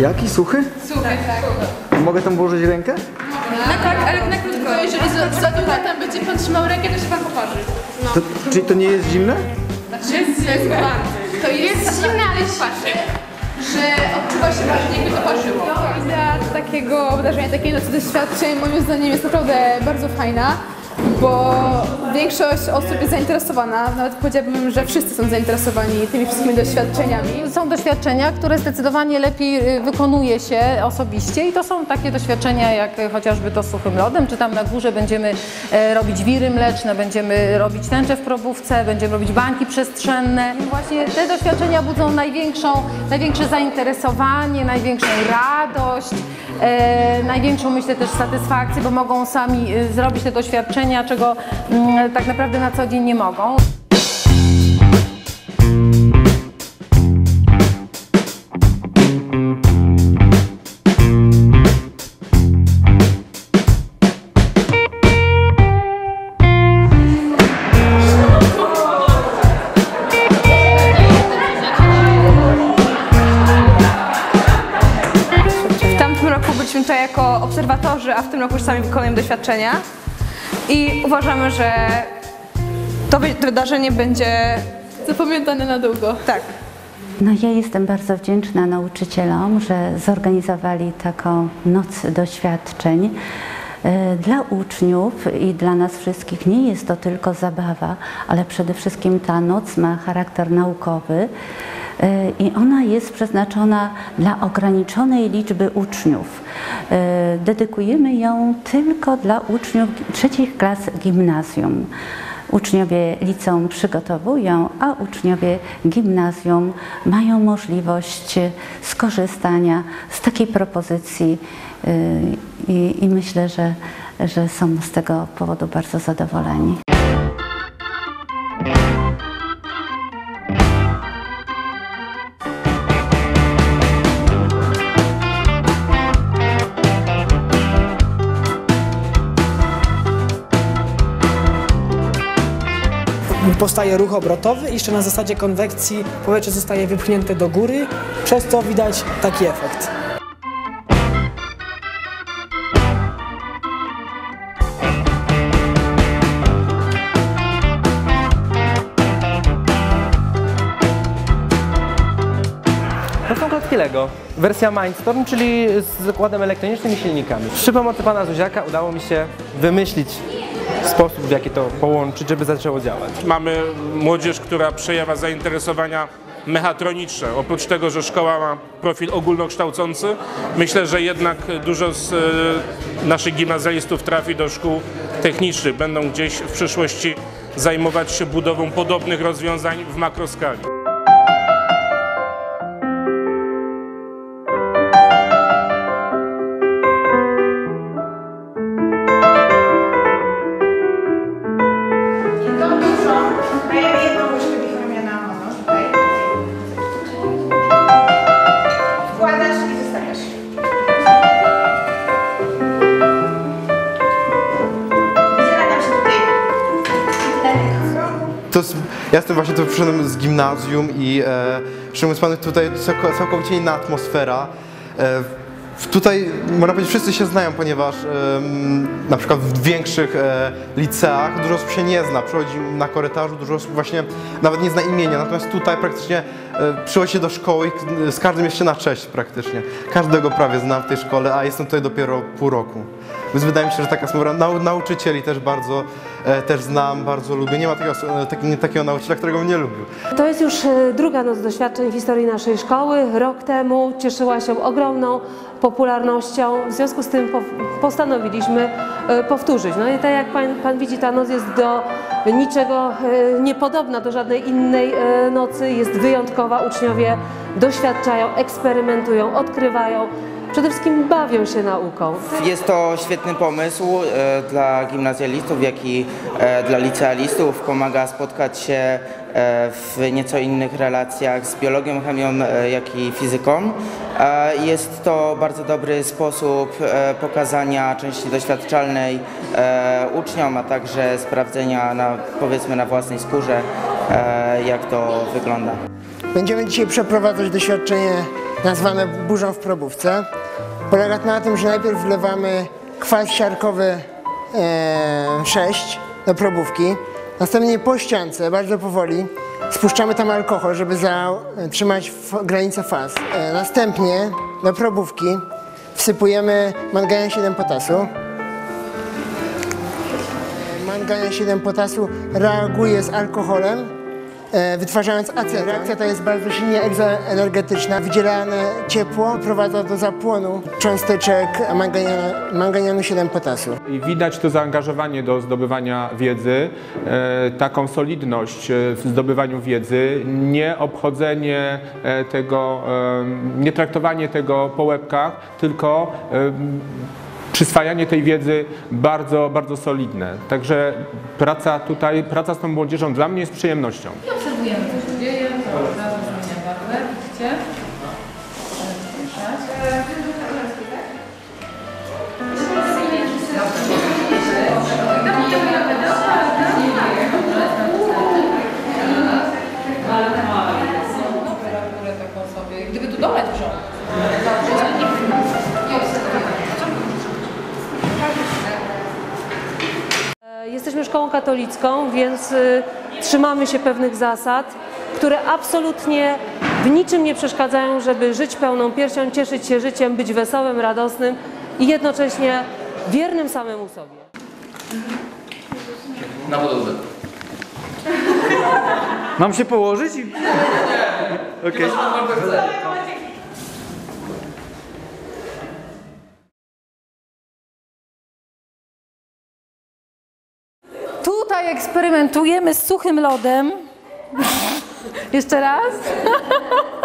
Jaki? Suchy? Suchy, tak. Mogę tam włożyć rękę? Na tak, ale na krótko, jeżeli za, za długo tam będzie pan trzymał rękę, to się pan poparzy. To, czyli to nie jest zimne? Znaczy jest, jest bardzo. To jest zimne, ale parzy. Że odczuwa się bardziej, jakby to parzyło. Idea takiego wydarzenia, takiej nocy doświadczeń moim zdaniem jest naprawdę bardzo fajna, bo większość osób jest zainteresowana, nawet powiedziałabym, że wszyscy są zainteresowani tymi wszystkimi doświadczeniami. Są doświadczenia, które zdecydowanie lepiej y, wykonuje się osobiście i to są takie doświadczenia jak chociażby to z suchym lodem, czy tam na górze będziemy e, robić wiry mleczne, będziemy robić tęcze w probówce, będziemy robić bańki przestrzenne. I właśnie te doświadczenia budzą największą, największe zainteresowanie, największą radość, największą myślę też satysfakcję, bo mogą sami y, zrobić te doświadczenia, czego mm, tak naprawdę na co dzień nie mogą. Jako obserwatorzy, a w tym roku już sami wykonujemy doświadczenia. I uważamy, że to wy- wydarzenie będzie Zapamiętane na długo. tak. No ja jestem bardzo wdzięczna nauczycielom, że zorganizowali taką noc doświadczeń. E, Dla uczniów i dla nas wszystkich nie jest to tylko zabawa, ale przede wszystkim ta noc ma charakter naukowy e, i ona jest przeznaczona dla ograniczonej liczby uczniów. Dedykujemy ją tylko dla uczniów trzecich klas gimnazjum. Uczniowie liceum przygotowują, a uczniowie gimnazjum mają możliwość skorzystania z takiej propozycji yy, i, i myślę, że, że są z tego powodu bardzo zadowoleni. Powstaje ruch obrotowy i jeszcze na zasadzie konwekcji powietrze zostaje wypchnięte do góry, przez co widać taki efekt. To są klocki Lego. Wersja Mindstorm, czyli z zakładem elektronicznym i silnikami. Przy pomocy pana Zuziaka udało mi się wymyślić sposób, w jaki to połączyć, żeby zaczęło działać. Mamy młodzież, która przejawia zainteresowania mechatroniczne. Oprócz tego, że szkoła ma profil ogólnokształcący, myślę, że jednak dużo z e, naszych gimnazjalistów trafi do szkół technicznych. Będą gdzieś w przyszłości zajmować się budową podobnych rozwiązań w makroskali. Dajemy jedną łyżkę bichromionaną tutaj. Wkładasz i zostawiasz. Wydziela nam się tutaj. To ja jestem właśnie tu przyszedłem z gimnazjum i e, mówiąc panu tutaj całko- całkowicie inna atmosfera. E, tutaj można powiedzieć wszyscy się znają, ponieważ na przykład w większych e, liceach dużo osób się nie zna, przychodzi na korytarzu, dużo osób właśnie nawet nie zna imienia, natomiast tutaj praktycznie e, przychodzi się do szkoły i z każdym jest się na cześć praktycznie. Każdego prawie znam w tej szkole, a jestem tutaj dopiero pół roku. Więc wydaje mi się, że taka atmosfera, nau, nauczycieli też bardzo e, też znam, bardzo lubię. Nie ma takiego, e, taki, takiego nauczyciela, którego bym nie lubił. To jest już e, druga noc doświadczeń w historii naszej szkoły. Rok temu cieszyła się ogromną popularnością, w związku z tym po, postanowiliśmy e, powtórzyć. No i tak jak pan, pan widzi, ta noc jest do niczego e, niepodobna do żadnej innej e, nocy, jest wyjątkowa. Uczniowie doświadczają, eksperymentują, odkrywają, przede wszystkim bawią się nauką. Jest to świetny pomysł e, dla gimnazjalistów, jak i dla licealistów. Pomaga spotkać się w nieco innych relacjach z biologią, chemią, e, jak i fizyką. E, Jest to bardzo dobry sposób e, pokazania części doświadczalnej e, uczniom, a także sprawdzenia na, powiedzmy na własnej skórze, e, jak to wygląda. Będziemy dzisiaj przeprowadzać doświadczenie nazwane burzą w probówce. Polega to na tym, że najpierw wlewamy kwas siarkowy e, 6 do probówki, następnie po ściance, bardzo powoli, spuszczamy tam alkohol, żeby zatrzymać granicę faz. E, następnie do probówki wsypujemy manganę 7 potasu. Mangan 7 potasu reaguje z alkoholem, wytwarzając acetę. Reakcja ta jest bardzo silnie egzoenergetyczna. Wydzielane ciepło prowadza do zapłonu cząsteczek manganianu, manganianu 7 potasu. I widać to zaangażowanie do zdobywania wiedzy, e, taką solidność e, w zdobywaniu wiedzy, nie obchodzenie e, tego, e, nie traktowanie tego po łebkach, tylko e, przyswajanie tej wiedzy bardzo, bardzo solidne. Także praca tutaj, praca z tą młodzieżą dla mnie jest przyjemnością. I obserwujemy, co się dzieje, widzicie? Jesteśmy szkołą katolicką, więc y, trzymamy się pewnych zasad, które absolutnie w niczym nie przeszkadzają, żeby żyć pełną piersią, cieszyć się życiem, być wesołym, radosnym i jednocześnie wiernym samemu sobie. Na podłodze. Mam się położyć? i- Okej. Tutaj eksperymentujemy z suchym lodem. Jeszcze raz.